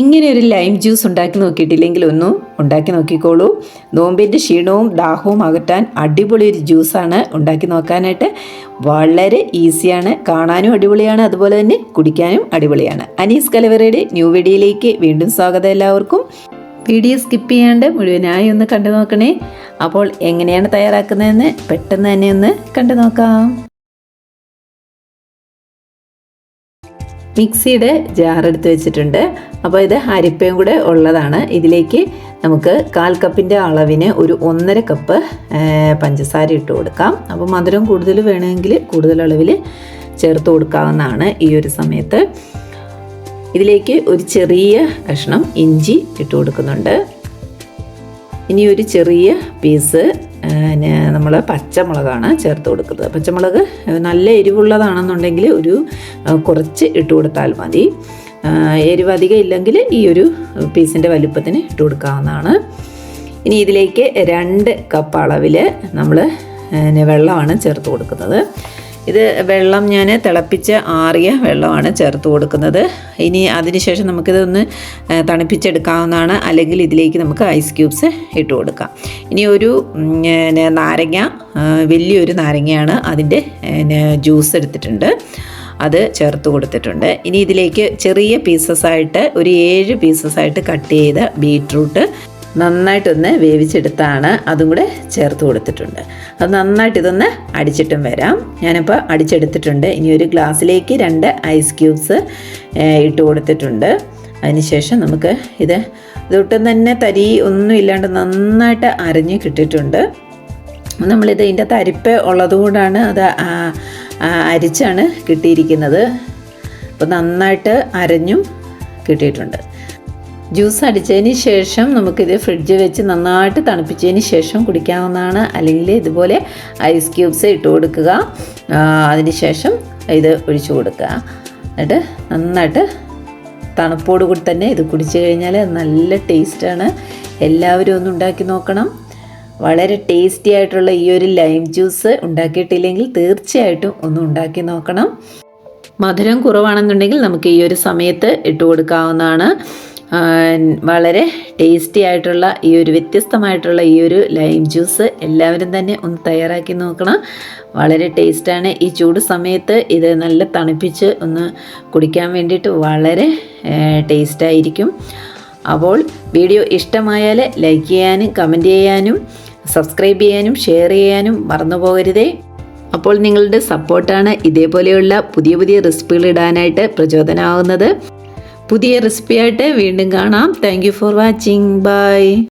ഇങ്ങനെ ഒരു lime juice ഉണ്ടാക്കി നോക്കിയിട്ടില്ലെങ്കിൽ ഒന്നും ഉണ്ടാക്കി നോക്കിക്കോളൂ. നോമ്പിന്റെ ക്ഷീണവും ദാഹവും അകറ്റാൻ അടിപൊളി ഒരു ജ്യൂസാണ് ഉണ്ടാക്കി നോക്കാനായിട്ട്. വളരെ ഈസിയാണ് കാണാനും അടിപൊളിയാണ്. അതുപോലെ തന്നെ കുടിക്കാനും അടിപൊളിയാണ്. അനീസ് കലവറയുടെ ന്യൂ വീഡിയോയിലേക്ക് വീണ്ടും സ്വാഗതം എല്ലാവർക്കും. വീഡിയോ സ്കിപ്പ് ചെയ്യാണ്ട് മുഴുവനായി ഒന്ന് കണ്ടു നോക്കണേ. അപ്പോൾ എങ്ങനെയാണ് തയ്യാറാക്കുന്നതെന്ന് പെട്ടെന്ന് തന്നെ ഒന്ന് കണ്ടു നോക്കാം. മിക്സിയുടെ ജാർ എടുത്ത് വെച്ചിട്ടുണ്ട്. അപ്പോൾ ഇത് അരിപ്പയും കൂടെ ഉള്ളതാണ്. ഇതിലേക്ക് നമുക്ക് കാൽ കപ്പിന്റെ അളവിന് ഒരു ഒന്നര കപ്പ് പഞ്ചസാര ഇട്ട് കൊടുക്കാം. അപ്പോൾ മധുരം കൂടുതൽ വേണമെങ്കിൽ കൂടുതൽ അളവിൽ ചേർത്ത് കൊടുക്കാവുന്നതാണ് ഈ ഒരു സമയത്ത്. ഇതിലേക്ക് ഒരു ചെറിയ കഷ്ണം ഇഞ്ചി ഇട്ട് കൊടുക്കുന്നുണ്ട്. ഇനി ഒരു ചെറിയ പീസ് നമ്മൾ പച്ചമുളകാണ് ചേർത്ത് കൊടുക്കുന്നത്. പച്ചമുളക് നല്ല എരിവുള്ളതാണെന്നുണ്ടെങ്കിൽ ഒരു കുറച്ച് ഇട്ട് കൊടുത്താൽ മതി. എരിവ് അധികം ഇല്ലെങ്കിൽ ഈ ഒരു പീസിന്റെ വലുപ്പത്തിന് ഇട്ട് കൊടുക്കാവുന്നതാണ്. ഇനി ഇതിലേക്ക് രണ്ട് കപ്പ് അളവിൽ നമ്മൾ വെള്ളമാണ് ചേർത്ത് കൊടുക്കുന്നത്. ഇത് വെള്ളം ഞാൻ തിളപ്പിച്ച് ആറിയ വെള്ളമാണ് ചേർത്ത് കൊടുക്കുന്നത്. ഇനി അതിനുശേഷം നമുക്കിതൊന്ന് തണുപ്പിച്ചെടുക്കാവുന്നതാണ്. അല്ലെങ്കിൽ ഇതിലേക്ക് നമുക്ക് ഐസ് ക്യൂബ്സ് ഇട്ട് കൊടുക്കാം. ഇനി ഒരു നാരങ്ങ വലിയൊരു നാരങ്ങയാണ് അതിന്റെ ജ്യൂസ് എടുത്തിട്ടുണ്ട്. അത് ചേർത്ത് കൊടുത്തിട്ടുണ്ട്. ഇനി ഇതിലേക്ക് ചെറിയ പീസസ് ആയിട്ട് ഒരു ഏഴ് പീസസ് ആയിട്ട് കട്ട് ചെയ്ത ബീട്രൂട്ട് നന്നായിട്ടൊന്ന് വേവിച്ചെടുത്താണ് അതും കൂടെ ചേർത്ത് കൊടുത്തിട്ടുണ്ട്. അത് നന്നായിട്ട് ഇതൊന്ന് അടിച്ചിട്ടും വരാം. ഞാനിപ്പോൾ അടിച്ചെടുത്തിട്ടുണ്ട്. ഇനി ഒരു ഗ്ലാസ്സിലേക്ക് രണ്ട് ഐസ് ക്യൂബ്സ് ഇട്ട് കൊടുത്തിട്ടുണ്ട്. അതിനുശേഷം നമുക്ക് ഇത് ഇതൊട്ടും തന്നെ തരി ഒന്നും ഇല്ലാണ്ട് നന്നായിട്ട് അരഞ്ഞ് കിട്ടിയിട്ടുണ്ട്. നമ്മളിത് ഇതിന്റെ തരിപ്പ് ഉള്ളതുകൊണ്ടാണ് അത് അരിച്ചാണ് കിട്ടിയിരിക്കുന്നത്. അപ്പോൾ നന്നായിട്ട് അരഞ്ഞും കിട്ടിയിട്ടുണ്ട്. ജ്യൂസ് അടിച്ചതിന് ശേഷം നമുക്കിത് ഫ്രിഡ്ജ് വെച്ച് നന്നായിട്ട് തണുപ്പിച്ചതിന് ശേഷം കുടിക്കാവുന്നതാണ്. അല്ലെങ്കിൽ ഇതുപോലെ ഐസ് ക്യൂബ്സ് ഇട്ട് കൊടുക്കുക. അതിനുശേഷം അതിന് ശേഷം ഇത് ഒഴിച്ചു കൊടുക്കുക. എന്നിട്ട് നന്നായിട്ട് തണുപ്പോട് കൂടി തന്നെ ഇത് കുടിച്ചു കഴിഞ്ഞാൽ നല്ല ടേസ്റ്റാണ്. എല്ലാവരും ഒന്ന് ഉണ്ടാക്കി നോക്കണം. വളരെ ടേസ്റ്റി ആയിട്ടുള്ള ഈ ഒരു ലൈം ജ്യൂസ് ഉണ്ടാക്കിയിട്ടില്ലെങ്കിൽ തീർച്ചയായിട്ടും ഒന്ന് ഉണ്ടാക്കി നോക്കണം. മധുരം കുറവാണെന്നുണ്ടെങ്കിൽ നമുക്ക് ഈ ഒരു സമയത്ത് ഇട്ട് കൊടുക്കാവുന്നതാണ്. വളരെ ടേസ്റ്റി ആയിട്ടുള്ള ഈ ഒരു വ്യത്യസ്തമായിട്ടുള്ള ഈ ഒരു ലൈം ജ്യൂസ് എല്ലാവരും തന്നെ ഒന്ന് തയ്യാറാക്കി നോക്കണം. വളരെ ടേസ്റ്റാണ് ഈ ചൂട് സമയത്ത് ഇത് നല്ല തണുപ്പിച്ച് ഒന്ന് കുടിക്കാൻ വേണ്ടിയിട്ട് വളരെ ടേസ്റ്റായിരിക്കും അപ്പോൾ വീഡിയോ ഇഷ്ടമായാൽ ലൈക്ക് ചെയ്യാനും കമന്റ് ചെയ്യാനും സബ്സ്ക്രൈബ് ചെയ്യാനും ഷെയർ ചെയ്യാനും മറന്നു പോകരുതേ. അപ്പോൾ നിങ്ങളുടെ സപ്പോർട്ടാണ് ഇതേപോലെയുള്ള പുതിയ പുതിയ റെസിപ്പികൾ ഇടാനായിട്ട് പ്രചോദനമാകുന്നത് പുതിയ റെസിപ്പിയായിട്ട് വീണ്ടും കാണാം. Thank for watching bye